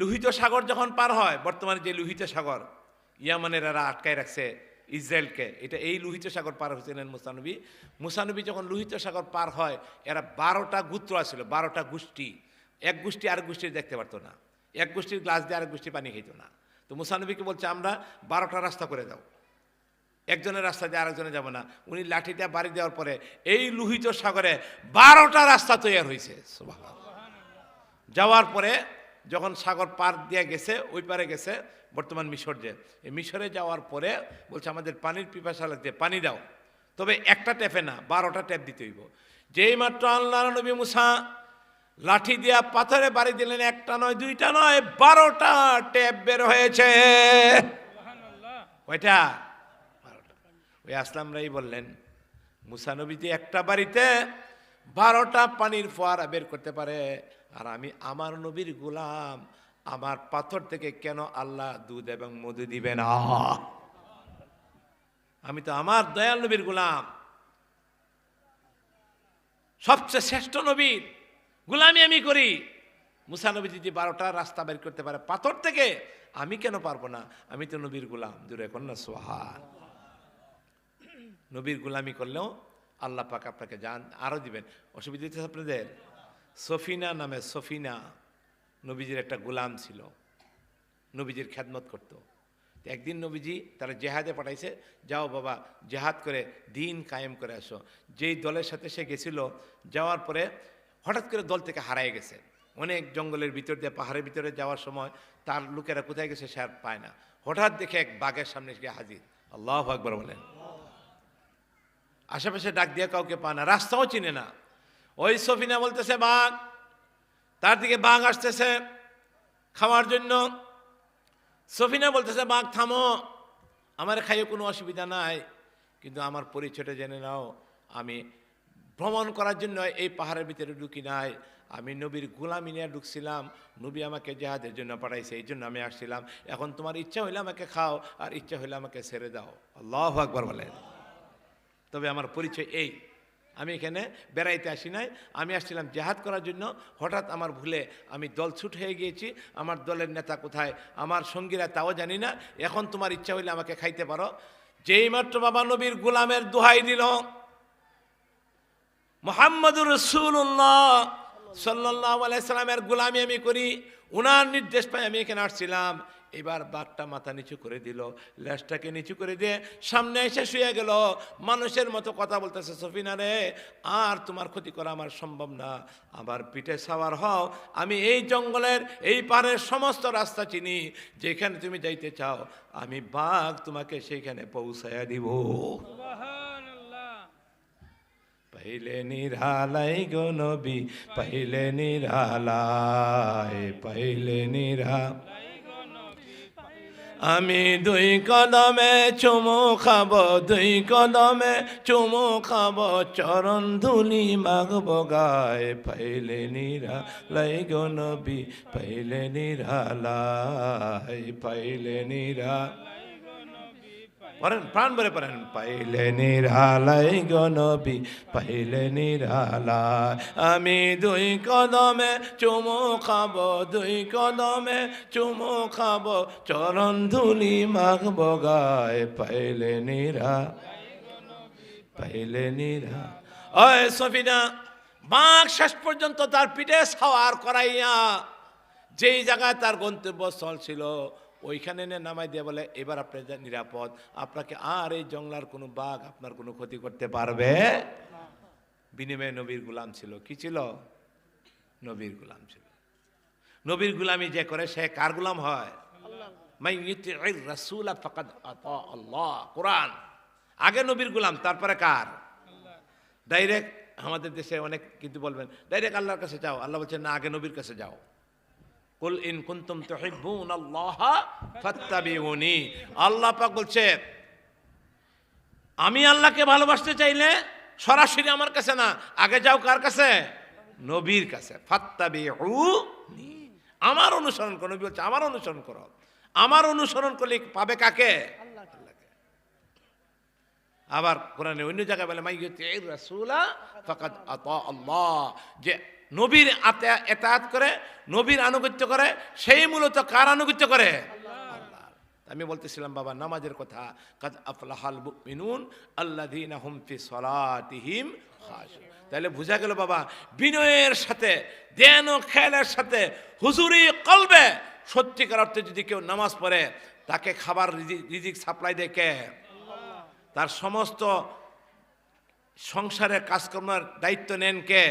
লোহিত সাগর যখন পার হয়, বর্তমানে যে লোহিত সাগর ইয়ামানের এরা আটকায় রাখছে ইসরায়েলকে, এটা এই লোহিত সাগর পার হয়েছিলেন মুসানবী। মুসানবী যখন লোহিত সাগর পার হয়, এরা বারোটা গুত্র আছিল, বারোটা গোষ্ঠী। এক গোষ্ঠী আরেক গোষ্ঠীর দেখতে পারতো না। এক গোষ্ঠীর গ্লাস দিয়ে আরেক গোষ্ঠী পানি খেত না। তো মুসানবীকে বলছে, আমরা বারোটা রাস্তা করে দাও। একজনের রাস্তা দিয়ে আরেকজনে যাব না। উনি লাঠি লাঠিটা বাড়ি দেওয়ার পরে এই লোহিত সাগরে বারোটা রাস্তা তৈরি হয়েছে। যাওয়ার পরে যখন সাগর পার দিয়ে গেছে ওই পারে গেছে বর্তমান মিশর যে। এই মিশরে যাওয়ার পরে বলছে আমাদের পানির পিপাসা লাগছে পানি দাও। তবে একটা ট্যাপে না বারোটা ট্যাপ দিতে হইব। যেই মাত্র আল্লাহ নবী মুসা লাঠি দিয়া পাথরে বাড়ি দিলেন একটা নয় দুইটা নয় বারোটা ট্যাপ বের হয়েছে। কয়টা? বারোটা। ওই আসলাম রাই বললেন মুসানবী যে একটা বাড়িতে বারোটা পানির ফোয়ারা বের করতে পারে আর আমি আমার নবীর গোলাম, আমার পাথর থেকে কেন আল্লাহ দুধ এবং মধু দিবে না? আমি তো আমার দয়াল নবীর গোলাম। সবচেয়ে শ্রেষ্ঠ নবীর গোলামি আমি করি। মুসা নবী যদি বারোটা রাস্তা বের করতে পারে পাথর থেকে, আমি কেন পারব না? আমি তো নবীর গুলাম। দূরে এখন না সোহান নবীর গোলামি করলেও আল্লাহ পাক আপনাকে জান আরও দিবেন। অসুবিধা হচ্ছে আপনাদের? সফিনা নামে সফিনা নবীজির একটা গোলাম ছিল। নবীজির খেদমত করত। একদিন নবীজি তারা জেহাদে পাঠাইছে, যাও বাবা, জেহাদ করে দিন কায়েম করে আসো। যেই দলের সাথে সে গেছিল, যাওয়ার পরে হঠাৎ করে দল থেকে হারায় গেছে। অনেক জঙ্গলের ভিতর দিয়ে, পাহাড়ের ভিতরে যাওয়ার সময় তার লোকেরা কোথায় গেছে সে আর পায় না। হঠাৎ দেখে এক বাঘের সামনে গিয়ে হাজির। আল্লাহ আকবর বলেন। আশেপাশে ডাক দিয়ে কাউকে পায় না, রাস্তাও চিনে না। ওই সফিনা বলতেছে, বাঘ, তার দিকে বাঘ আসতেছে খাওয়ার জন্য। সফিনা বলতেছে, বাঘ, থামো, আমার খাইয়ে কোনো অসুবিধা নাই, কিন্তু আমার পরিচয়টা জেনে নাও। আমি ভ্রমণ করার জন্য এই পাহাড়ের ভিতরে ঢুকি নাই। আমি নবীর গোলামি নিয়ে ঢুকছিলাম, নবী আমাকে জেহাদের জন্য পাঠাইছে, এই জন্য আমি আসছিলাম। এখন তোমার ইচ্ছা হইলে আমাকে খাও, আর ইচ্ছা হইলে আমাকে ছেড়ে দাও। আল্লাহ আকবর বলেন। তবে আমার পরিচয় এই। আমি এখানে বেড়াইতে আসি নাই। আমি আসছিলাম জেহাদ করার জন্য। হঠাৎ আমার ভুলে আমি দল ছুট হয়ে গিয়েছি। আমার দলের নেতা কোথায়? আমার সঙ্গীরা তাও জানি না। এখন তোমার ইচ্ছা হইলে আমাকে খাইতে পারো। যেই মাত্র বাবা নবীর গোলামের দোহাই দিল। মোহাম্মদুর রসুল্লাহ সাল্লাহ আলাইসাল্লামের গোলামি আমি করি। উনার নির্দেশ পাই আমি এখানে আসছিলাম। এবার বাঘটা মাথা নিচু করে দিল লেজটাকে নিচু করে দিয়ে সামনে এসে শুয়ে গেল। মানুষের মতো কথা বলতেছে সফিনা রে আর তোমার ক্ষতি করা আমার সম্ভব না। আবার পিঠে সাওয়ার হও। আমি এই জঙ্গলের এই পারের সমস্ত রাস্তা চিনি। যেখানে তুমি যাইতে চাও আমি বাঘ তোমাকে সেইখানে পৌঁছায়া দিব। পাইলে নিরালাই গো নবী পাইলে নিরালাই পাইলে নিরা আমি দুই কদমে চুমু খাব, দুই কদমে চুমু খাব, চরণ ধুলি মাগব গায় পাইলে নিরা লাই গো নবী, পাইলে নিরালাই, পাইলে নিরা পড়েন, প্রাণ ভরে পড়েন। পাইলে নিরালাই গনবি পাইলে নিরালাই। আমি দুই কদমে চুমু খাব, দুই কদমে চুমু খাব, চরণ ধুলি মাখব গায়। পাইলে নিরা পাইলে নিরা। ওই সফিনা, বাঘ শেষ পর্যন্ত তার পিঠে সাওয়ার করাইয়া যেই জায়গায় তার গন্তব্যস্থল ছিল ওইখানে এনে নামাই দিয়ে বলে, এবার আপনি নিরাপদ, আপনাকে আর এই জংলার কোনো বাঘ আপনার কোনো ক্ষতি করতে পারবে? বিনিময়ে নবীর গুলাম ছিল। কি ছিল? নবীর গুলাম ছিল। নবীর গুলামি যে করে, সে কার গুলাম হয়? কোরআন। আগে নবীর গুলাম, তারপরে কার? ডাইরেক্ট আমাদের দেশে অনেক কিন্তু বলবেন, ডাইরেক্ট আল্লাহর কাছে যাও। আল্লাহ বলছেন, না, আগে নবীর কাছে যাও। কুল ইন কুনতুম আল্লাহ ফাত্তাবিউনি। আল্লাহ পাক বলছে, আমি আল্লাহকে ভালোবাসতে চাইলে সরাসরি আমার কাছে না, আগে যাও কার কাছে? নবীর কাছে। ফাত্তাবিউনি। আমার অনুসরণ করো, নবী বলছে, আমার অনুসরণ করো। আমার অনুসরণ করলে পাবে কাকে? আবার কোরআনে অন্য জায়গায় বলে মাই রাসূলা ফাকাদ আতা আল্লাহ। যে নবীর এতায়াত করে, নবীর আনুগত্য করে, সেই মূলত কার আনুগত্য করে। আমি বলতেছিলাম, বাবা, নামাজের কথা, কাদ আফলাহাল মুমিনুন আল্লাযীনা হুম ফি সালাতিহিম তাহলে বোঝা গেল, বাবা, বিনয়ের সাথে দেন ও খেয়ালের সাথে, হুজুরি কলবে, সত্যিকার অর্থে যদি কেউ নামাজ পড়ে, তাকে খাবার রিজিক সাপ্লাই দেয় কে? তার সমস্ত সংসারের কাজকর্মের দায়িত্ব নেন কে?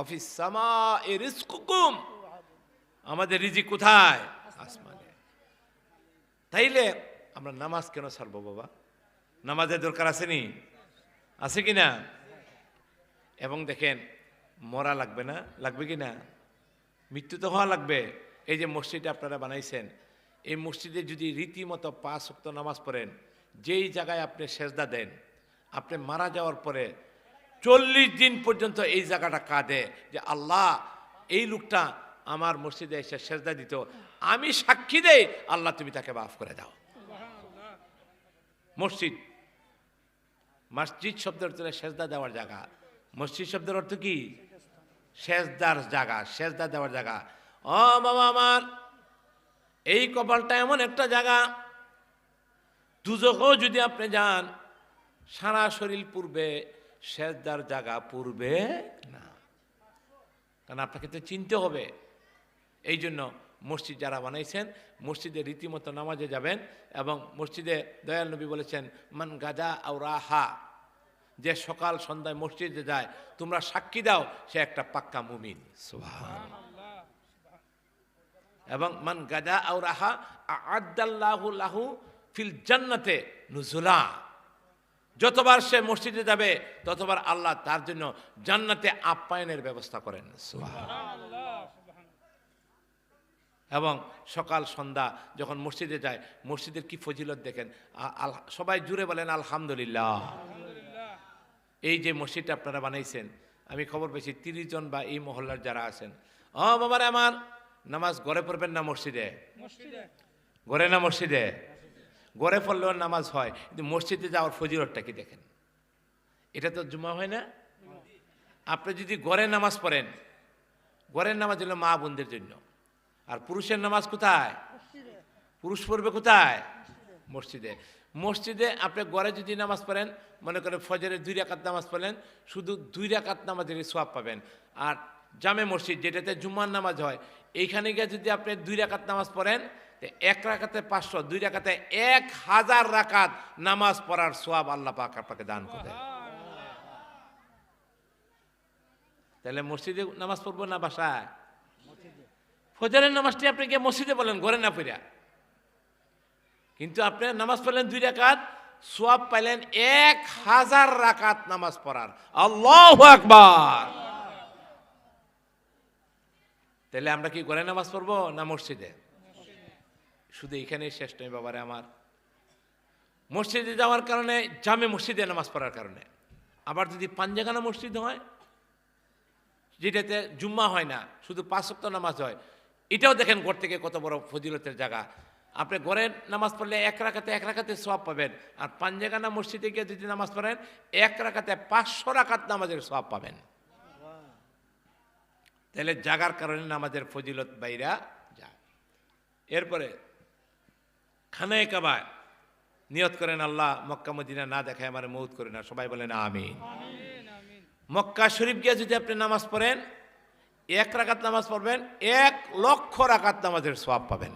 অফিস সামা এ আমাদের রিজি কোথায়? আসমানে। তাইলে আমরা নামাজ কেন ছাড়বো বাবা? নামাজের দরকার আসেনি আছে কি না? এবং দেখেন, মরা লাগবে না? লাগবে কি না? মৃত্যু তো হওয়া লাগবে। এই যে মসজিদে আপনারা বানাইছেন, এই মসজিদে যদি রীতিমতো পাঁচ শক্ত নামাজ পড়েন, যেই জায়গায় আপনি সেজদা দেন, আপনি মারা যাওয়ার পরে চল্লিশ দিন পর্যন্ত এই জায়গাটা কাঁদে যে আল্লাহ, এই লোকটা আমার মসজিদে এসে সেজদা দিত। আমি সাক্ষী দেই, আল্লাহ তুমি তাকে মাফ করে দাও। মসজিদ। মসজিদ শব্দের অর্থ সেজদা দেওয়ার জায়গা। মসজিদ শব্দের অর্থ কি? সেজদার জায়গা, সেজদা দেওয়ার জায়গা। ও বাবা আমার, এই কপালটা এমন একটা জায়গা। দুজকও যদি আপনি যান, সারা শরীর পূর্বে সেজদার জায়গা পূর্বে না। কারণ আপনাকে তো চিনতে হবে। এই জন্য মসজিদ যারা বানাইছেন মসজিদে রীতিমতো নামাজে যাবেন এবং মসজিদে দয়াল নবী বলেছেন মান গাজা আউরাহা যে সকাল সন্ধ্যায় মসজিদে যায় তোমরা সাক্ষী দাও সে একটা পাক্কা মুমিন। এবং মান গাজা আউরাহা আদাল্লাহু লাহু ফিল জান্নাতে নুজুলা। যতবার সে মসজিদে যাবে ততবার আল্লাহ তার জন্য জান্নাতে আপ্যায়নের ব্যবস্থা করেন। এবং সকাল সন্ধ্যা যখন মসজিদে যায় মসজিদের কি ফজিলত দেখেন? সবাই জুড়ে বলেন আলহামদুলিল্লাহ। এই যে মসজিদটা আপনারা বানাইছেন আমি খবর পেয়েছি তিরিশ জন বা এই মহল্লার যারা আছেন। ও বাবারে আমার নামাজ গড়ে পড়বেন না মসজিদে। গড়ে না মসজিদে? গড়ে পড়লেও নামাজ হয়, কিন্তু মসজিদে যাওয়ার ফজিলতটা কি দেখেন? এটা তো জুমা হয় না? আপনি যদি গড়ে নামাজ পড়েন গড়ের নামাজ হলো মা বোনদের জন্য। আর পুরুষের নামাজ কোথায়? পুরুষ পড়বে কোথায়? মসজিদে। মসজিদে আপনি গড়ে যদি নামাজ পড়েন, মনে করেন ফজরের দুই রাকাত নামাজ পড়লেন, শুধু দুই রাকাত নামাজের সোয়াব পাবেন। আর জামে মসজিদ, যেটাতে জুম্মার নামাজ হয়, এইখানে গিয়ে যদি আপনি দুই রাকাত নামাজ পড়েন এক রাকাতে পাঁচশো, দুই রাকাতে এক হাজার রাকাত নামাজ পড়ার সোয়াব আল্লাহ পাক আপনাকে দান করে তাহলে মসজিদে নামাজ পড়ব না বাসায়? ফজরের নামাজটি আপনি গিয়ে মসজিদে বলেন, ঘরে না পড়া কিন্তু আপনি নামাজ পড়লেন দুই রাকাত সোয়াব পাইলেন এক হাজার রাকাত নামাজ পড়ার। আল্লাহ আকবার! তাহলে আমরা কি ঘরে নামাজ পড়ব না মসজিদে? শুধু এখানেই শেষ নয় বাবারে আমার। মসজিদে যাওয়ার কারণে, জামে মসজিদে নামাজ পড়ার কারণে। আবার যদি পাঞ্জাগানা মসজিদ হয়, যেটাতে জুম্মা হয় না, শুধু পাঁচ সপ্তাহ নামাজ হয়, এটাও দেখেন ঘর থেকে কত বড় ফজিলতের জায়গা। আপনি ঘরের নামাজ পড়লে এক রাখাতে এক রাখাতে সব পাবেন, আর পাঞ্জাগানা মসজিদে গিয়ে যদি নামাজ পড়েন, এক রাখাতে পাঁচশো রাখাত নামাজের সব পাবেন। তাহলে জাগার কারণে নামাজের ফজিলত বাইরা যায়। এরপরে খানায় কাবায় নিয়ত করেন, আল্লাহ মক্কা, মদিনা না দেখায় আমার মৌত করে না। সবাই বলেন আমি মক্কা শরীফ গিয়ে যদি আপনি নামাজ পড়েন, এক রাকাত নামাজ পড়বেন, এক লক্ষ রাকাত নামাজের সওয়াব পাবেন।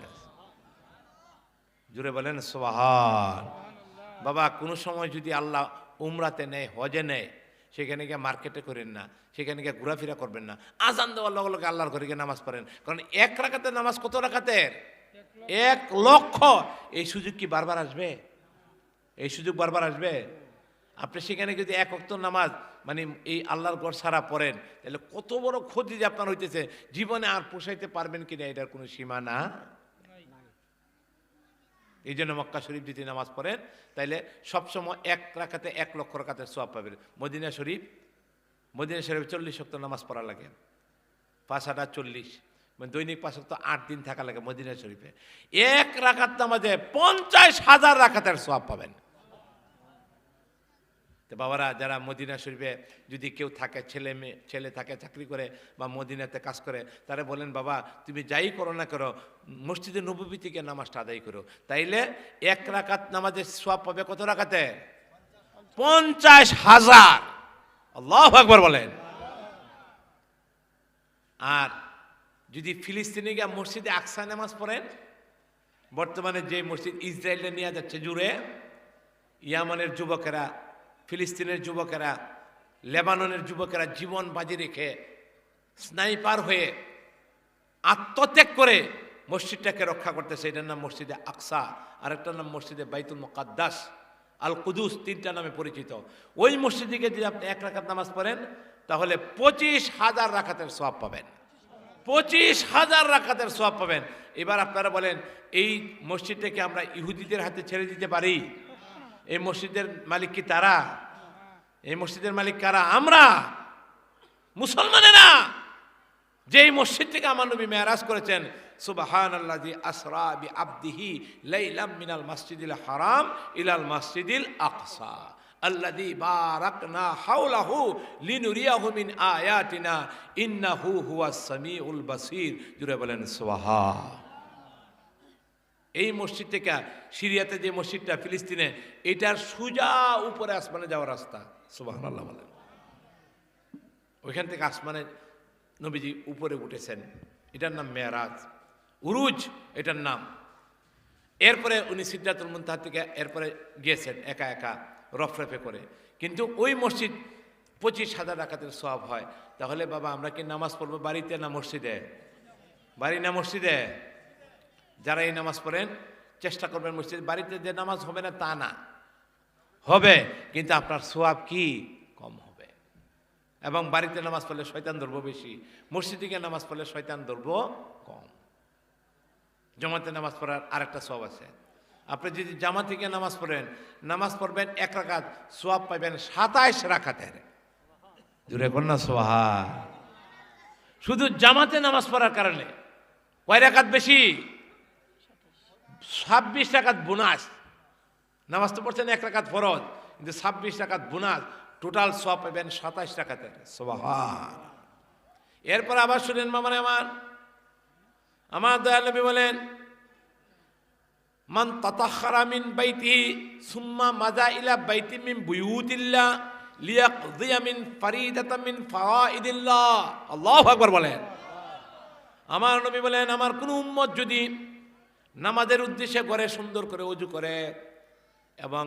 জুড়ে বলেন সোহান বাবা, কোনো সময় যদি আল্লাহ উমরাতে নেয়, হজে নেয়, সেখানে গিয়ে মার্কেটে করেন না, সেখানে গিয়ে ঘোরাফেরা করবেন না, আজান দেওয়ার লগে লগে আল্লাহর ঘরে গিয়ে নামাজ পড়েন। কারণ এক রাকাতের নামাজ কত রাকাতের? এক লক্ষ। এই সুযোগ কি বারবার আসবে? এই সুযোগ বারবার আসবে? আপনি সেখানে যদি এক অক্ত নামাজ মানে এই আল্লাহর ঘর সারা পড়েন, তাহলে কত বড় ক্ষতি যে আপনার হইতেছে। জীবনে আর পোষাইতে পারবেন কিনা এটার কোনো সীমা না। এই জন্য মক্কা শরীফ যদি নামাজ পড়েন, তাইলে সবসময় এক রাখাতে এক লক্ষ রাখাতে সব পাবেন। মদিনা শরীফ মদিনা শরীফ চল্লিশ শক্ত নামাজ পড়া লাগে। পাঁচ হাজার চল্লিশ। মানে দৈনিক পাঁচ শক্ত আট দিন থাকা লাগে মদিনা শরীফে। এক রাখাত নামাজে পঞ্চাশ হাজার রাখাতের সব পাবেন। তো বাবারা, যারা মদিনা শরীফে যদি কেউ থাকে, ছেলে মেয়ে, ছেলে থাকে, চাকরি করে বা মদিনাতে কাজ করে, তারা বলেন, বাবা, তুমি যাই করো না করো মসজিদে নবী থেকে নামাজটা আদায় করো। তাইলে এক রাকাত নামাজের সব পাবে কত রাকাতে? পঞ্চাশ হাজার। আল্লাহ আকবর বলেন। আর যদি ফিলিস্তিনে গিয়ে মসজিদে আকসা নামাজ পড়েন, বর্তমানে যে মসজিদ ইসরায়েলে নিয়ে যাচ্ছে জুড়ে, ইয়ামানের যুবকেরা, ফিলিস্তিনের যুবকেরা, লেবাননের যুবকেরা জীবন বাজি রেখে স্নাইপার হয়ে আত্মত্যাগ করে মসজিদটাকে রক্ষা করতেছে। এটার নাম মসজিদে আকসা, আরেকটার নাম মসজিদে বাইতুল মুকাদ্দাস আল কুদুস তিনটা নামে পরিচিত। ওই মসজিদে যদি আপনি এক রাখাত নামাজ পড়েন, তাহলে পঁচিশ হাজার রাখাতের সব পাবেন। পঁচিশ হাজার রাখাতের সব পাবেন। এবার আপনারা বলেন, এই মসজিদটাকে আমরা ইহুদিদের হাতে ছেড়ে দিতে পারি? এই মসজিদের মালিক কি তারা? এই মসজিদের মালিক কারা? আমরা? মুসলমানেরা? যেই মসজিদ থেকে আমার নবী মেয়ারাজ করেছেন সুবাহান আল্লাহি আসরা বি আবদিহি লাইলাম মিনাল মসজিদিল হারাম ইলাল মসজিদিল আকসা। আল্লাদি বারাকনা হাওলাহু লিনুরিয়াহু মিন আয়াতিনা, ইন্নাহু হুয়াস সামিউল বাসির। জুড়ে বলেন সুবহা এই মসজিদ থেকে সিরিয়াতে যে মসজিদটা, ফিলিস্তিনে, এটার সুজা উপরে আসমানে যাওয়ার রাস্তা। সুবহানাল্লাহ বলেন। ওইখান থেকে আসমানে নবীজি উপরে উঠেছেন। এটার নাম মেয়ারাজ উরুজ, এটার নাম। এরপরে উনি সিদ্ধাতুল মুনতাহা থেকে এরপরে গিয়েছেন, একা একা। রফরফে করে। কিন্তু ওই মসজিদ পঁচিশ হাজার ডাকাতের সব হয়। তাহলে বাবা, আমরা কি নামাজ পড়ব? বাড়িতে না মসজিদে? বাড়ি না মসজিদে? যারা এই নামাজ পড়েন, চেষ্টা করবেন মসজিদ। বাড়িতে যে নামাজ হবে না, তা না। হবে, কিন্তু আপনার সোয়াব কি? কম হবে। এবং বাড়িতে নামাজ পড়লে শয়তান ধরবো বেশি। মসজিদে গিয়ে নামাজ পড়লে শয়তান ধরবো কম। জমাতে নামাজ পড়ার আরেকটা সব আছে। আপনি যদি জামা থেকে নামাজ পড়েন, নামাজ পড়বেন এক রাখাত সোয়াব পাবেন সাতাইশ রাখাতের দূরে কন্যা সোহা শুধু জামাতে নামাজ পড়ার কারণে। কয় রাকাত বেশি? ছাব্বিশ রাকাত বোনাস। নামাজ তো পড়ছেন এক রাকাত ফরজ, কিন্তু ছাব্বিশ রাকাত বোনাস, টোটাল সব পাবেন সাতাইশ রাকাতের। সোহান। এরপর আবার শুনেন মামানে আমার। আমার দয়াল নবী বলেন মান তাতাখারা মিন বাইতি সুম্মা মাজা ইলা বাইতি মিন বুয়ুতিল্লাহ লিয়াকযিয়া মিন ফারিদাতাম মিন ফাওয়াইদিল্লাহ আল্লাহু আকবার বলেন। আমার নবী বলেন, আমার কোন উম্মত যদি নামাজের উদ্দেশ্যে করে সুন্দর করে অজু করে এবং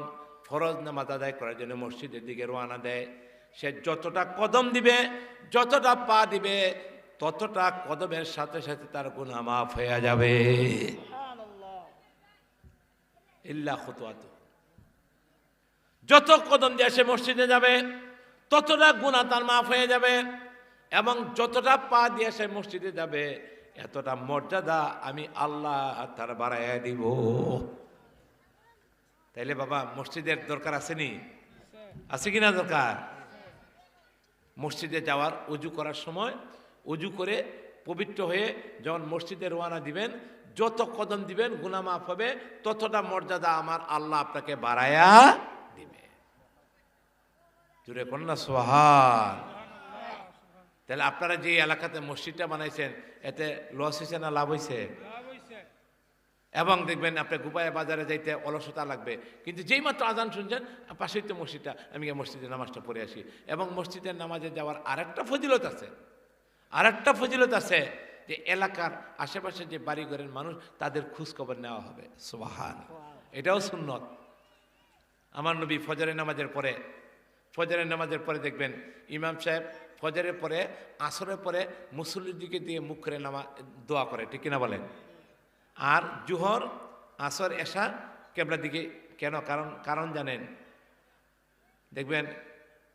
ফরজ নামাজ আদায় করার জন্য মসজিদের দিকে রওনা দেয়, সে যতটা কদম দিবে, যতটা পা দিবে, ততটা কদমের সাথে সাথে তার গুণা মাফ হয়ে যাবে। ইল্লা যত কদম দিয়ে সে মসজিদে যাবে, ততটা গুণা তার মাফ হয়ে যাবে এবং যতটা পা দিয়ে সে মসজিদে যাবে, এতটা মর্যাদা আমি আল্লাহ তার বাড়াইয়া দিব। তাইলে বাবা, মসজিদের দরকার আসেনি আছে কিনা দরকার? মসজিদে যাওয়ার উজু করার সময় উজু করে পবিত্র হয়ে যখন মসজিদে রোয়ানা দিবেন যত কদম দিবেন গুনা মাফ হবে, ততটা মর্যাদা আমার আল্লাহ আপনাকে বাড়ায়া দিবে। জুড়ে কন্যা সোহান তাহলে আপনারা যে এলাকাতে মসজিদটা বানাইছেন, এতে লস হয়েছে না লাভ হয়েছে? এবং দেখবেন আপনি গুপায় বাজারে যাইতে অলসতা লাগবে। কিন্তু যেই মাত্র আজান শুনছেন পাশেই তো মসজিদটা, আমি গিয়ে মসজিদে নামাজটা পড়ে আসি। এবং মসজিদের নামাজে যাওয়ার আরেকটা ফজিলত আছে। আরেকটা ফজিলত আছে যে এলাকার আশেপাশে যে বাড়িঘরের মানুষ তাদের খোঁজ খবর নেওয়া হবে। সুবাহান। এটাও সুন্নত। আমার নবী ফজরের নামাজের পরে ফজরের নামাজের পরে দেখবেন ইমাম সাহেব ফজরের পরে আসরের পরে মুসল্লির দিকে দিয়ে মুখ করে নামা দোয়া করে ঠিক কিনা বলেন? আর জুহর আসর এশা কেবলার দিকে কেন? কারণ কারণ জানেন? দেখবেন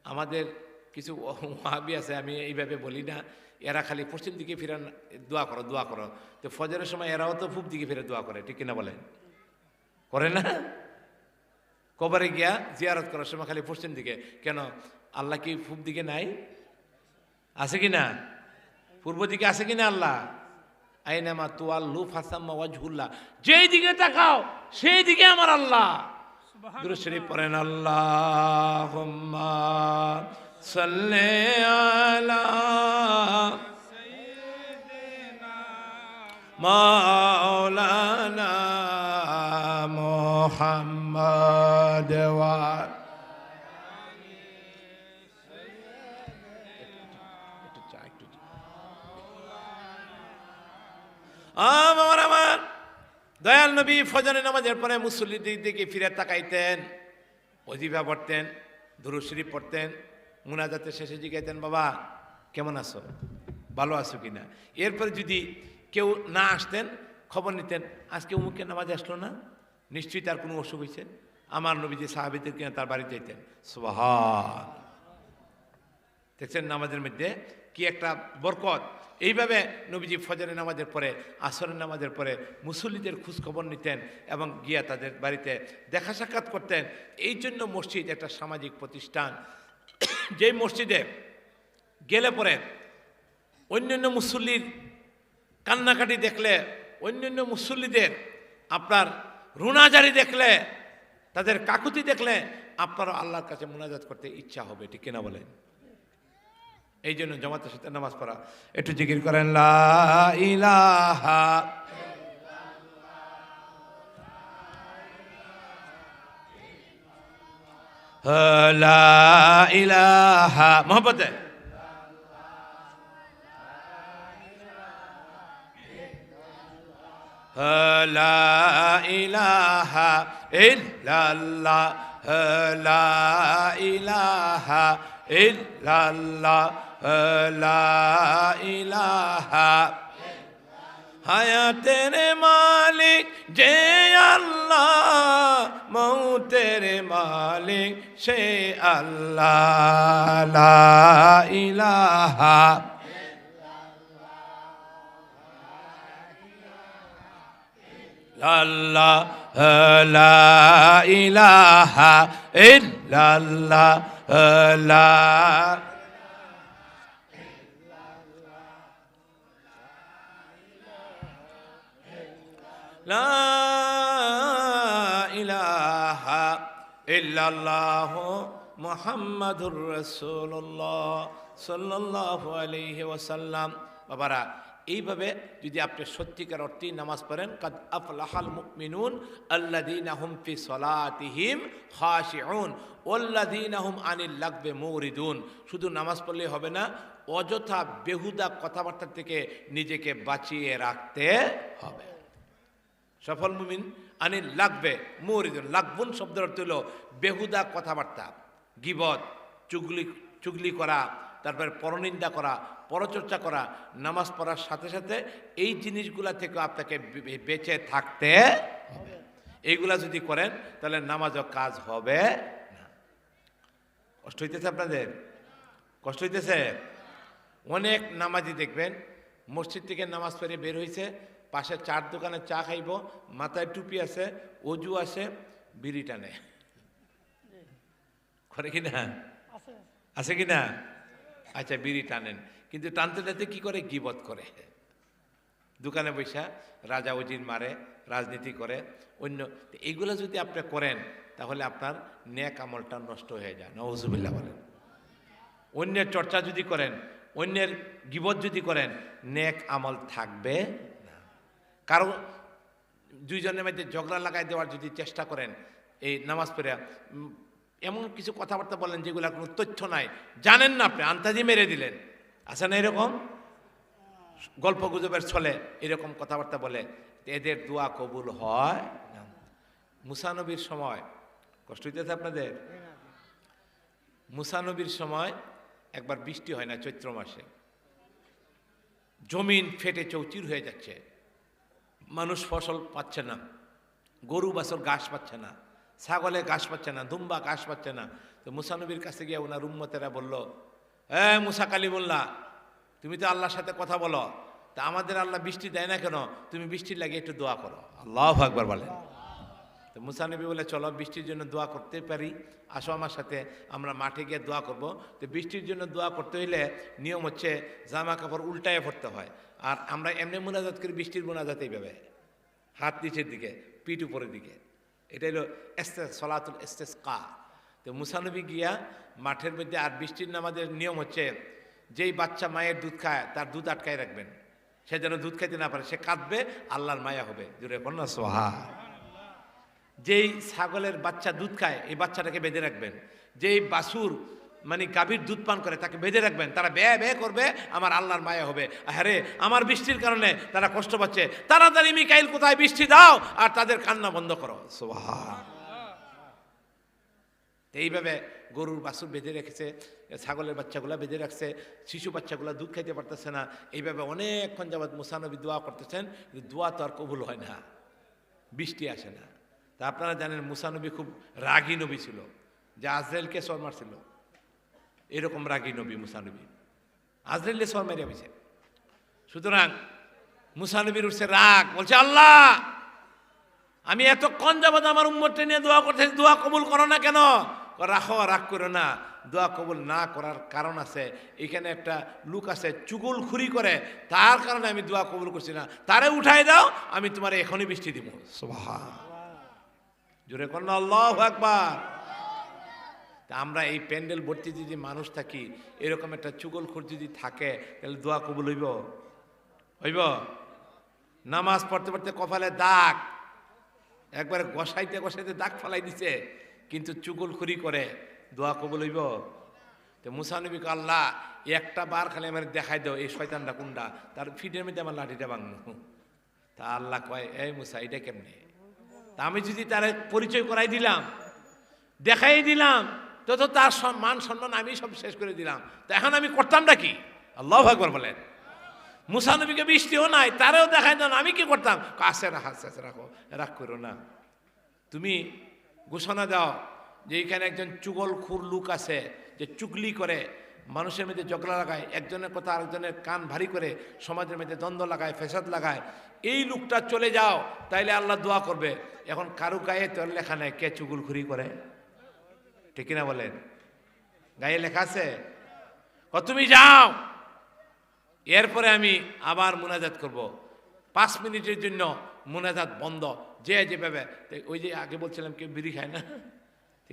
আমাদের কিছু ওয়াহাবি আছে আমি এইভাবে বলি না। এরা খালি পশ্চিম দিকে ফিরান দোয়া করো দোয়া করো। তো ফজরের সময় এরাও তো পূব দিকে ফিরে দোয়া করে ঠিক কিনা বলেন? করে না? কবরে গিয়া জিয়ারত করার সময় খালি পশ্চিম দিকে। কেন? আল্লাহ কি পূব দিকে নাই? আছে কি না? পূর্ব দিকে আছে কি না আল্লাহ? আইনামা তোয়াল্লু ফাসাম্মা ওয়াজহুল্লাহ। যেই দিকে তাকাও সেই দিকে আমার আল্লাহ। দুরুশরীফ পড়েন আল্লাহ মোহাম্মদ ওয়া একটু চা একটু চা। আমার আমার দয়াল নবী ফজরের নামাজের পরে মুসল্লিদের দিকে ফিরে তাকাইতেন অজিফা পড়তেন দুরুশরীফ পড়তেন মুনাজাতের শেষে জিগাইতেন বাবা, কেমন আছো? ভালো আছো কিনা? এরপরে যদি কেউ না আসতেন, খবর নিতেন, আজকে উমুকের নামাজে আসলো না? নিশ্চয়ই তার কোনো অসুখ হয়েছে? আমার নবীজি সাহাবিদের কিনা তার বাড়িতে যেতেন সোহান দেখছেন নামাজের মধ্যে কি একটা বরকত। এইভাবে নবীজি ফজরের নামাজের পরে, আসরের নামাজের পরে মুসল্লিদের খোঁজ খবর নিতেন এবং গিয়া তাদের বাড়িতে দেখা সাক্ষাৎ করতেন। এই জন্য মসজিদ একটা সামাজিক প্রতিষ্ঠান। যেই মসজিদে গেলে পরে অন্যান্য মুসল্লির কান্নাকাটি দেখলে, অন্যান্য মুসল্লিদের আপনার রুনাজারি দেখলে, তাদের কাকুতি দেখলে আপনারও আল্লাহর কাছে মোনাজাত করতে ইচ্ছা হবে, ঠিক কিনা বলেন? এই জন্য জমাতের সাথে নামাজ পড়া। একটু জিকির করেন, লা ইলাহা لا إله. محبت ہے لا إله إلا الله لا إله إلا الله لا إله. حياتي মৌতের মালিক সে আল্লাহ ইলাহা আল্লাহ লা ইলাহা ইল্লাল্লাহ লা ইলাহা মুহাম্মাদুর রাসূলুল্লাহ সাল্লাল্লাহু আলাইহি ওয়াসাল্লাম। বাবারা, এইভাবে যদি আপনি সত্যিকার অর্থেই নামাজ পড়েন, কাদ আফলাহাল মুমিনুন আল্লাযীনা হুম ফি সলাতিহিম খাশিউন ওয়াল্লাযীনা হুম আনিল লাগবে মুরিদুন। শুধু নামাজ পড়লেই হবে না, অযথা বেহুদা কথাবার্তা থেকে নিজেকে বাঁচিয়ে রাখতে হবে। সফল মুমিন আনি লাগবে, মুরিদুন। লাগবুন শব্দের অর্থ হলো বেহুদা কথাবার্তা, গিবত, চুগলি চুগলি করা, তারপরে পরনিন্দা করা, পরচর্চা করা, নামাজ পড়ার সাথে সাথে এই জিনিসগুলা থেকে আপনাকে বেঁচে থাকতে এইগুলা যদি করেন, তাহলে নামাজও কাজ হবে না। কষ্ট হইতেছে আপনাদের? কষ্ট হইতেছে? অনেক নামাজি দেখবেন, মসজিদ থেকে নামাজ পড়ে বের হয়েছে পাশে চার দোকানে চা খাইব মাথায় টুপি আছে অজু আছে বিড়ি টানে। করে কি না? আছে কি না? আচ্ছা বিড়ি টানেন। কিন্তু টানতে টানতে কি করে? গিবত করে। দোকানে বৈশা রাজা উজির মারে রাজনীতি করে অন্য তো এইগুলো যদি আপনি করেন তাহলে আপনার ন্যাক আমলটা নষ্ট হয়ে যায়। নওয়াজুবিল্লাহ বলেন। অন্যের চর্চা যদি করেন অন্যের গিবত যদি করেন নেক আমল থাকবে কারও দুইজনের মধ্যে ঝগড়া লাগাই দেওয়ার যদি চেষ্টা করেন, এই নামাজ পড়ে এমন কিছু কথাবার্তা বলেন যেগুলো কোনো তথ্য নাই। জানেন না আপনি আন্তাজি মেরে দিলেন। আছে না এরকম? গল্প গুজবের ছলে এরকম কথাবার্তা বলে, এদের দোয়া কবুল হয় মুসানবীর সময়, কষ্ট হইতেছে আপনাদের? মুসানবীর সময় একবার বৃষ্টি হয় না, চৈত্র মাসে। জমিন ফেটে চৌচির হয়ে যাচ্ছে। মানুষ ফসল পাচ্ছে না। গরু, বাছর ঘাস পাচ্ছে না। ছাগলে ঘাস পাচ্ছে না, দুম্বা ঘাস পাচ্ছে না। তো মুসানবীর কাছে গিয়ে ওনার উম্মতেরা বলল, এ মুসা কালিমুল্লাহ, তুমি তো আল্লাহর সাথে কথা বলো। তা আমাদের আল্লাহ বৃষ্টি দেয় না কেন? তুমি বৃষ্টির লাগে একটু দোয়া করো। আল্লাহ একবার বলেন। তো মুসানবী বলে, চলো বৃষ্টির জন্য দোয়া করতে পারি। আসো আমার সাথে, আমরা মাঠে গিয়ে দোয়া করব। তো বৃষ্টির জন্য দোয়া করতে হইলে নিয়ম হচ্ছে জামা কাপড় উল্টায় পড়তে হয়। আর আমরা এমনি মোনাজাত করি, বৃষ্টির মোনাজাত এইভাবে। হাত নিচের দিকে, পিঠ উপরের দিকে। এটা হলো এস্তে, সলাতুল এস্তেস কা তো মুসানবী গিয়া মাঠের মধ্যে, আর বৃষ্টির নামাজের নিয়ম হচ্ছে, যেই বাচ্চা মায়ের দুধ খায়, তার দুধ আটকায় রাখবেন। সে যেন দুধ খাইতে না পারে, সে কাঁদবে, আল্লাহর মায়া হবে। জুড়ে কন্যা সোহা যেই ছাগলের বাচ্চা দুধ খায়, এই বাচ্চাটাকে বেঁধে রাখবেন। যেই বাসুর মানে গাভীর দুধ পান করে, তাকে বেঁধে রাখবেন। তারা ব্যয় ব্যয় করবে, আমার আল্লাহর মায়া হবে। আরে আমার বৃষ্টির কারণে তারা কষ্ট পাচ্ছে। তাড়াতাড়ি মিকাইল, কোথায় বৃষ্টি দাও, আর তাদের কান্না বন্ধ করো। এইভাবে গরুর বাছুর বেঁধে রেখেছে, ছাগলের বাচ্চাগুলো বেঁধে রাখছে, শিশু বাচ্চাগুলো দুধ খাইতে পারতেছে না। এইভাবে অনেকক্ষণ যাবৎ মুসানবী দোয়া করতেছেন দোয়া তো আর কবুল হয় না। বৃষ্টি আসে না। তা আপনারা জানেন মুসানবী খুব রাগী নবী ছিল, যে আজরাইলকে সর মারছিল? এরকম রাগী নবী মুসানবী আজরাইলে সর মেরে হয়েছে সুতরাং মুসানবীর উঠছে রাগ, বলছে, আল্লাহ, আমি এতক্ষণ যাবৎ আমার উম্মতটা নিয়ে দোয়া করতে দোয়া কবুল করো না কেন? রাখো রাগ করো না। দোয়া কবুল না করার কারণ আছে, এখানে একটা লোক আছে, চুগুল খুরি করে, তার কারণে আমি দোয়া কবুল করছি না। তারে উঠাই দাও, আমি তোমার এখনই বৃষ্টি দিব। সুবহান। জোরে না আল্লাহ একবার আমরা এই প্যান্ডেল ভর্তি যদি মানুষ থাকি, এরকম একটা চুগল খুর যদি থাকে, তাহলে দোয়া কবুল হইব? হইব? নামাজ পড়তে পড়তে কপালে দাগ। একবারে গসাইতে গসাইতে দাগ ফেলাই দিছে, কিন্তু চুগল চুগলখুরি করে দোয়া কবুল হইব? তো মুসানবীকে আল্লাহ, একটা বার খালি আমার দেখাই দাও, এই শয়তানটা কোনটা? তার ফিটের মধ্যে আমার লাঠিটা ভাঙলো তা আল্লাহ কয়, এই মুসা, এটা কেমনে? তা আমি যদি তার পরিচয় করাই দিলাম, দেখাই দিলাম, তো তো তার মান সম্মান আমি সব শেষ করে দিলাম। তো এখন আমি করতামটা কি? আল্লাহ একবার বলেন। মুসানবীকে বৃষ্টিও নাই, তারেও দেখাই দেন, আমি কি করতাম? কাছে রাখ আস্তে রাখো, রাগ করো না। তুমি ঘোষণা দাও যে এখানে একজন চুগল খুর লোক আছে, যে চুগলি করে মানুষের মধ্যে ঝগড়া লাগায়, একজনের কথা আরেকজনের কান ভারী করে সমাজের মধ্যে দ্বন্দ্ব লাগায় ফেসাদ লাগায়, এই লোকটা চলে যাও, তাইলে আল্লাহ দোয়া করবে। এখন কারু গায়ে তোর লেখা নেই, কে চুগুলখুরি করে? ঠিক কিনা বলেন? গায়ে লেখা আছে? ও তুমি যাও। এরপরে আমি আবার মোনাজাত করব। পাঁচ মিনিটের জন্য মোনাজাত বন্ধ, যে যেভাবে ওই যে আগে বলছিলাম কেউ বিড়ি খায় না?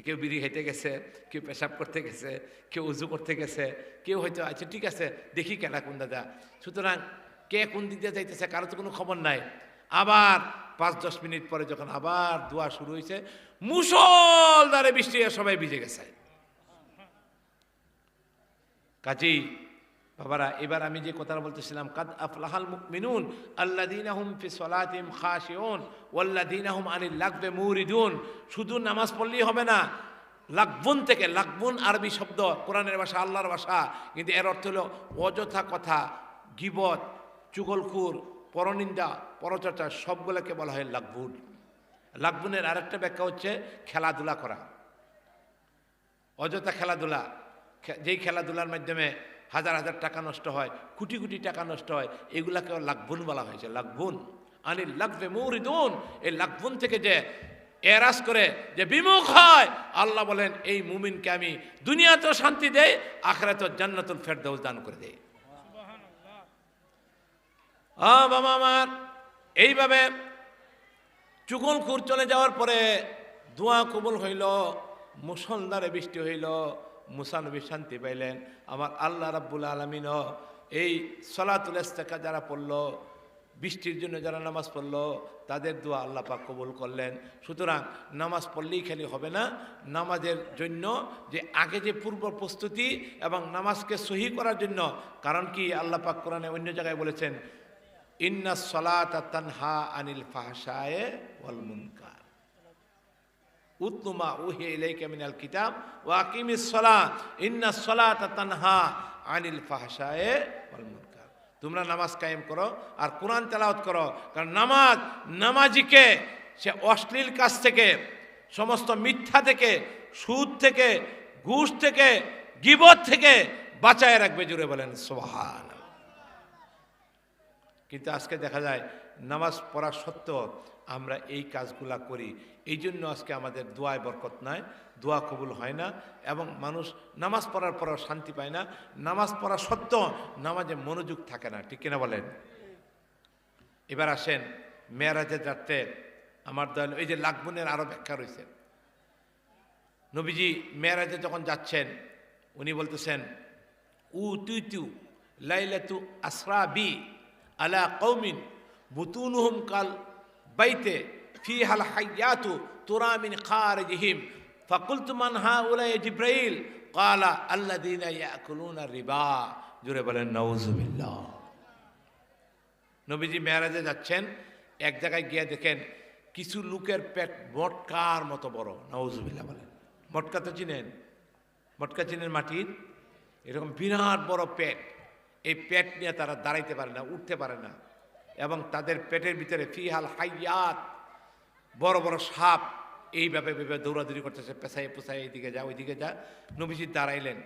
কেউ বিড়ি হেঁটে গেছে, কেউ পেশাব করতে গেছে, কেউ উজু করতে গেছে, কেউ হয়তো আছে ঠিক আছে, দেখি কেনা কোন দাদা। সুতরাং কে কোন দিতে যাইতেছে কারও তো কোনো খবর নাই। আবার পাঁচ, দশ মিনিট পরে যখন আবার দোয়া শুরু হয়েছে মুসলধারে বৃষ্টি সবাই ভিজে গেছে। কাজেই বাবারা, এবার আমি যে কথাটা বলতেছিলাম, কাদ আফলাহাল মুকমিনুন আল্লাদিনা হুম ফি সলাতিম খাশিউন ওয়াল্লাদিনা হুম আনিল লাগবে মুরিদুন। শুধু নামাজ পড়লেই হবে না লাকবুন থেকে লাকবুন আরবি শব্দ, কোরআনের ভাষা, আল্লাহর ভাষা, কিন্তু এর অর্থ হলো অযথা কথা, গিবত, চুগলখুর, পরনিন্দা, পরচর্চা, সবগুলোকে বলা হয় লাকবুন লাকবুনের আরেকটা ব্যাখ্যা হচ্ছে খেলাধুলা করা। অযথা খেলাধুলা যেই খেলাধুলার মাধ্যমে হাজার হাজার টাকা নষ্ট হয়, কোটি কোটি টাকা নষ্ট হয় এগুলাকে লাকবুন বলা হয়েছে, লাকবুন। আনি লাগবে মৌরিদুন, এই লাকবুন থেকে যে এরাস করে, যে বিমুখ হয়, আল্লাহ বলেন, এই মুমিনকে আমি দুনিয়াতেও শান্তি দেয় আখরাত জান্নাতুল ফেরদৌস দান করে আ, বাবা আমার, এইভাবে চুগল খুর চলে যাওয়ার পরে দোয়া কবুল হইল মুসলধারে বৃষ্টি হইল মুসানবী শান্তি পাইলেন। আমার আল্লাহ রাব্বুল আলমিনও এই সলাতুল ইস্তেকা যারা পড়ল, বৃষ্টির জন্য যারা নামাজ পড়ল, তাদের দোয়া আল্লাহ পাক কবুল করলেন। সুতরাং নামাজ পড়লেই খালি হবে না, নামাজের জন্য যে আগে যে পূর্ব প্রস্তুতি এবং নামাজকে সহি করার জন্য, কারণ কি আল্লাহ পাক কোরআনে অন্য জায়গায় বলেছেন, ইন্না সলাতা তানহা আনিল ফাহশায়ে ওয়াল মুনকার। উতলুমা উহে ইলাইকা মিনাল কিতাব ওয়া আকিমিস সালাত ইন্না সলাতা তানহা আনিল ফাহশায়ে তোমরা নামাজ কায়েম করো আর কোরআন তেলাওয়াত করো, কারণ নামাজ নামাজিকে, সে অশ্লীল কাজ থেকে, সমস্ত মিথ্যা থেকে, সুদ থেকে, ঘুষ থেকে, গিবত থেকে বাঁচায় রাখবে জুড়ে বলেন সোহান কিন্তু আজকে দেখা যায় নামাজ পড়া সত্ত্বেও আমরা এই কাজগুলা করি। এই জন্য আজকে আমাদের দোয়ায় বরকত নাই। দোয়া কবুল হয় না এবং মানুষ নামাজ পড়ার পরও শান্তি পায় না। নামাজ পড়া সত্ত্বেও নামাজে মনোযোগ থাকে না, ঠিক কিনা বলেন? এবার আসেন, মেয়ারাজের রাত্রে আমার দয়াল, এই যে লাকবুনের আরও ব্যাখ্যা রয়েছে। নবীজি মেয়েরাজে যখন যাচ্ছেন, উনি বলতেছেন উ তুই তু লাইলাতু আসরা বি আলা কৌমিন বুতুনহুম কাল বাইতে ফি হাল হাইয়াতু তুরা মিন খারিজহিম। ফাকুলতু মান হাউলাই জিব্রাইল ক্বালা আল্লাযীনা ইয়াকুলুনা রিবা। জুড়ে বলেন, নাউজুবিল্লাহ। নবীজি মেয়ারাজে যাচ্ছেন, এক জায়গায় গিয়ে দেখেন, কিছু লোকের পেট মটকার মতো বড়। নওয়াজুবিল্লাহ বলেন। মটকা তো চিনেন? মটকা চিনেন মাটির এরকম বিরাট বড় পেট। এই পেট নিয়ে তারা দাঁড়াইতে পারে না, উঠতে পারে না। এবং তাদের পেটের ভিতরে ফিহাল হাইয়াত, বড় বড় সাপ এইভাবে ভেবে দৌড়াদৌড়ি করতেছে পেশায় পোষায় এইদিকে যা, ওইদিকে যা। নবীজি দাঁড়াইলেন।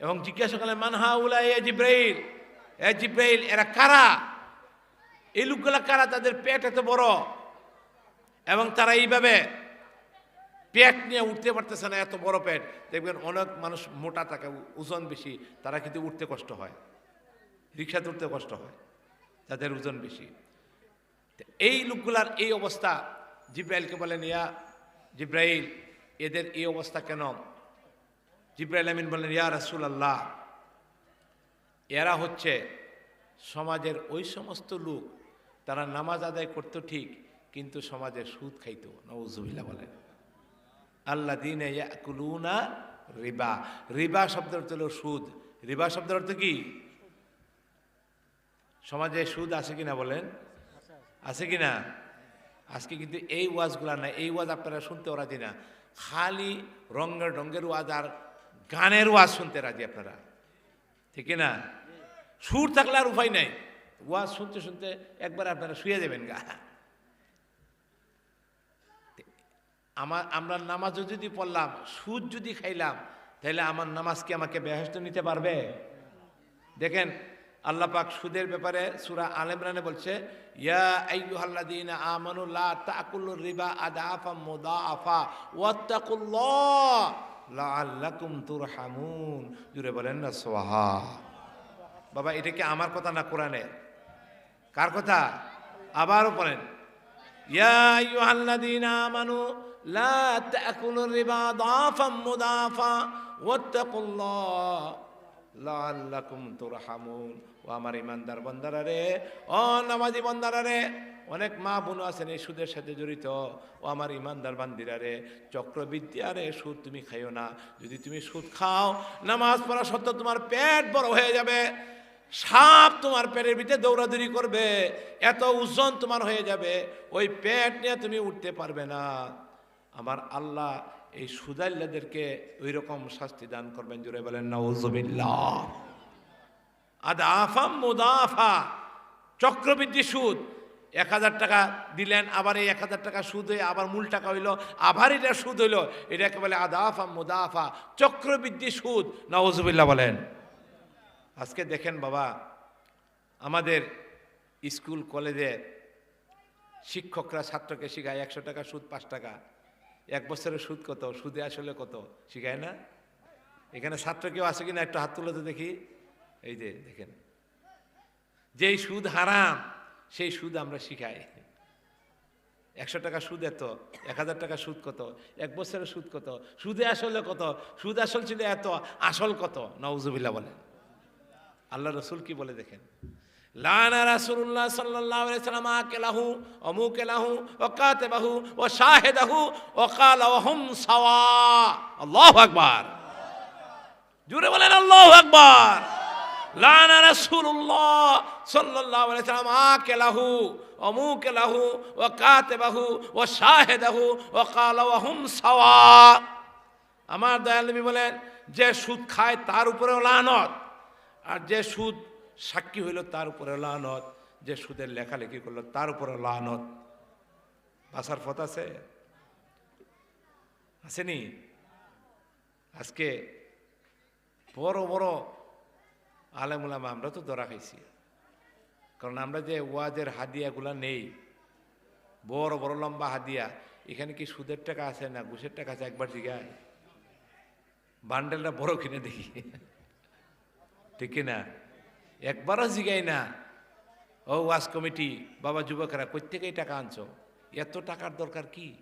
এবং জিজ্ঞাসা করলেন মানহা উলাই এ জিব্রাইল? এ জিব্রাইল, এরা কারা? এই লোকগুলা কারা? তাদের পেট এত বড়। এবং তারা এইভাবে পেট নিয়ে উঠতে পারতেছে না, এত বড় পেট। দেখবেন অনেক মানুষ মোটা থাকে, ওজন বেশি, তারা কিন্তু উঠতে কষ্ট হয় রিক্সাতে উঠতে কষ্ট হয়। তাদের ওজন বেশি। এই লোকগুলার এই অবস্থা, জিব্রাইলকে বলেন, ইয়া জিব্রাইল, এদের এই অবস্থা কেন? জিব্রাইল আমিন বলেন, ইয়া রাসুল আল্লাহ এরা হচ্ছে সমাজের ওই সমস্ত লোক, তারা নামাজ আদায় করতো ঠিক, কিন্তু সমাজে সুদ খাইতো নওজুবিল্লা বলেন। আল্লাহ দিনে রিবা রিবা শব্দের অর্থ হলো সুদ। রিবা শব্দের অর্থ কি? সমাজে সুদ আছে কিনা বলেন? আছে কিনা? আজকে কিন্তু এই ওয়াজগুলা না এই ওয়াজ আপনারা শুনতে রাজি না। খালি রঙের রঙের ওয়াজ আর গানের ওয়াজ শুনতে রাজি আপনারা। ঠিক না সুর থাকলে আর উপায় নাই। ওয়াজ শুনতে শুনতে একবার আপনারা শুয়ে যাবেন গা। আমার, আমরা নামাজও যদি পড়লাম, সুদ যদি খাইলাম, তাহলে আমার নামাজ কি আমাকে বেহস্ত নিতে পারবে? দেখেন আল্লাহ পাক সুদের ব্যাপারে সুরা আলেমরানে বলছে, ইয়া আইয়ুহাল্লাযীনা আমানু লা তাকুলুর রিবা আদাফা মুদাআফা ওয়াত্তাকুল্লাহ লাআল্লাকুম তুরহামুন। জুড়ে বলেন না সোহা বাবা, এটা কি আমার কথা না কোরআনে? কার কথা? আবারও বলেন, ইয়া আইয়ুহাল্লাযীনা আমানু লা তাকুলুর রিবা আদাফা মুদাআফা ওয়াত্তাকুল্লাহ লাল্লাকুম তুরহামুন। ও আমার ইমানদার বন্দারা রে, ও নামাজি বন্দারা রে। অনেক মা বোন আছেন এই সুদের সাথে জড়িত। ও আমার ইমানদার বান্দিরা রে চক্রবৃত্তি আরে সুদ তুমি খাইও না। যদি তুমি সুদ খাও, নামাজ পড়া সত্ত্বেও তোমার পেট বড় হয়ে যাবে। সাপ তোমার পেটের ভিতরে দৌড়াদৌড়ি করবে। এত ওজন তোমার হয়ে যাবে। ওই পেট নিয়ে তুমি উঠতে পারবে না। আমার আল্লাহ এই সুদাইল্লাদেরকে ওই রকম শাস্তি দান করবেন। জুড়ে বলেন নওজবিল্লাহ আদাফা মুদাফা। চক্রবৃদ্ধি সুদ। এক হাজার টাকা দিলেন, আবার এই এক হাজার টাকা সুদ হয়ে আবার মূল টাকা হইল, আবার এটা সুদ হইল। এটাকে বলে আদাফা মুদাফা, চক্রবৃদ্ধি সুদ। নওজবিল্লাহ বলেন। আজকে দেখেন বাবা, আমাদের স্কুল, কলেজে শিক্ষকরা ছাত্রকে শেখায়, একশো টাকা সুদ, পাঁচ টাকা। এক বছরের সুদ কত? সুদে আসলে কত? শিখায় না? এখানে ছাত্র কেউ আছে কিনা? একটু হাত তুলে তো দেখি। এই যে দেখেন, যেই সুদ হারাম, সেই সুদ আমরা শিখাই। একশো টাকা সুদ এত, এক হাজার টাকা সুদ কত, এক বছরের সুদ কত, সুদে আসলে কত, সুদ আসল ছিল এত, আসল কত নওজুবিল্লা বলেন। আল্লাহ রসুল কি বলে দেখেন? লানা রাসূলুল্লাহ সাল্লাল্লাহু আলাইহি সাল্লাম আকেলাহু ও মুকেলাহু ও শাহেদাহু ও কালা ও হুম সাওয়া। আল্লাহু আকবার। জুড়ে বলেন আল্লাহু আকবার। লানা রাসূলুল্লাহ সাল্লাল্লাহু আলাইহি সাল্লাম আকেলাহু ও মুকেলাহু ও কাতেবাহু, ও শাহেদাহু, ও কালা, ও হুম সাওয়া। আমার দয়াল নবী বলেন, যে সুদ খায় তার উপরেও লানত, আর যে সুদ সাক্ষী হইল তার উপরে লানত, যে সুদের লেখালেখি করল তার উপরে লানত। বাসার পথ আছে? আসেনি? আজকে বড় বড় আলেমুলামা, আমরা তো ধরা খাইছি। কারণ আমরা যে ওয়াজের হাদিয়াগুলা নেই, বড় বড়, লম্বা হাদিয়া, এখানে কি সুদের টাকা আছে না ঘুষের টাকা আছে একবার জিগায়? বান্ডেলটা বড় কিনে দেখি। ঠিক না? একবারও জিগাই না। ও ওয়াজ কমিটি, বাবা যুবকেরা এই টাকা আনছো? এত টাকার দরকার কি?